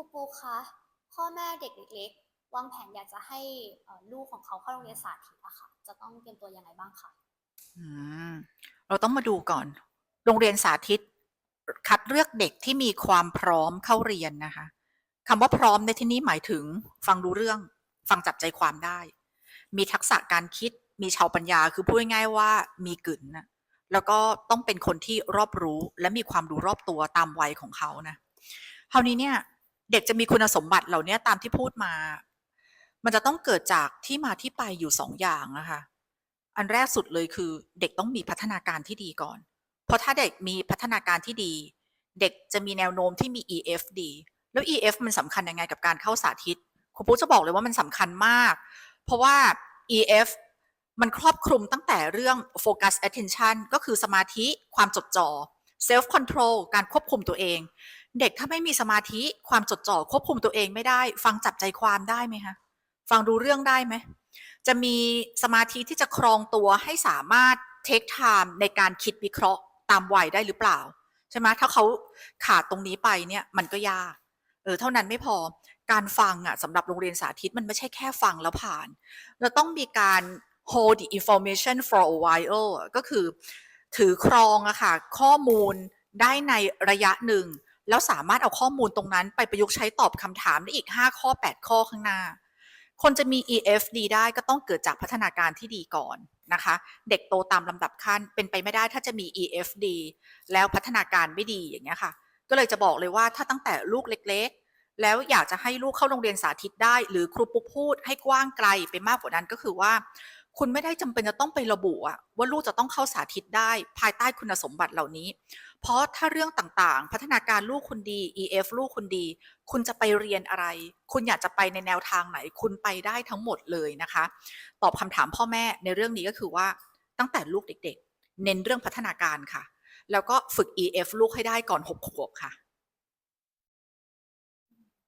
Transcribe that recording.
รูปูคะพ่อแม่เด็กเล็กๆวางแผนอยากจะให้ลูกของเขาเข้าโรงเรียนสาธิตอะค่ะ จะต้องเตรียมตัวยังไงบ้างคะอืมเราต้องมาดูก่อน โรงเรียนสาธิต คัดเลือกเด็กที่มีความพร้อมเข้าเรียนนะคะคำว่าพร้อมในที่นี้หมายถึง ฟังรู้เรื่อง ฟังจับใจความได้ มีทักษะการคิด มีชาวปัญญาคือพูดง่ายๆว่ามีกึ๋นนะแล้วก็ต้องเป็นคนที่รอบรู้และมีความรู้รอบตัวตามวัยของเขานะคราวนี้เนี่ย เด็กจะมีคุณสมบัติเหล่านี้ตามที่พูดมา มันจะต้องเกิดจากที่มาที่ไปอยู่สองอย่างนะคะอันแรกสุดเลยคือเด็กต้องมีพัฒนาการที่ดีก่อน เพราะถ้าเด็กมีพัฒนาการที่ดี เด็กจะมีแนวโน้มที่มี EF ดี แล้ว EF มันสำคัญยังไงกับการเข้าสาธิตครูปุ๊จะบอกเลยว่ามันสำคัญมาก เพราะว่า EF มันครอบคลุมตั้งแต่เรื่อง focus attention ก็คือสมาธิความจดจ่อ self control การควบคุมตัวเอง เด็กถ้าไม่มีสมาธิความจดจ่อควบคุมตัวเองไม่ได้ ฟังจับใจความได้ไหมคะฟังรู้เรื่องได้ไหมจะมีสมาธิที่จะครองตัวให้สามารถ take time ในการคิดวิเคราะห์ตามวัยได้หรือเปล่าใช่ไหมถ้าเขาขาดตรงนี้ไปเนี่ยมันก็ยากเออเท่านั้นไม่พอการฟังอะสำหรับโรงเรียนสาธิตมันไม่ใช่แค่ฟังแล้วผ่าน เราต้องมีการ hold the information for a while ก็คือถือครองอะค่ะข้อมูลได้ในระยะหนึ่ง แล้วสามารถเอาข้อมูลตรงนั้นไปประยุกต์ใช้ตอบคำถามได้อีก 5 ข้อ 8 ข้อข้างหน้า คนจะมี EF ดีได้ก็ต้องเกิดจากพัฒนาการที่ดีก่อนนะคะ เด็กโตตามลำดับขั้นเป็นไปไม่ได้ถ้าจะมี EF ดีแล้วพัฒนาการไม่ดีอย่างเงี้ยค่ะ ก็เลยจะบอกเลยว่าถ้าตั้งแต่ลูกเล็กๆ แล้วอยากจะให้ลูกเข้าโรงเรียนสาธิตได้ หรือครูปุ๊พูดให้กว้างไกลไปมากกว่านั้นก็คือว่า คุณไม่ได้จำเป็นจะต้องไประบุอะว่าลูกจะต้องเข้าสาธิตได้ภายใต้คุณสมบัติเหล่านี้ เพราะถ้าเรื่องต่างๆ พัฒนาการลูกคุณดี EF ลูกคุณดี คุณจะไปเรียนอะไร คุณอยากจะไปในแนวทางไหน คุณไปได้ทั้งหมดเลยนะคะ ตอบคำถามพ่อแม่ในเรื่องนี้ก็คือว่าตั้งแต่ลูกเด็ก ๆ เน้นเรื่องพัฒนาการค่ะ แล้วก็ฝึก EF ลูกให้ได้ก่อน6ขวบค่ะ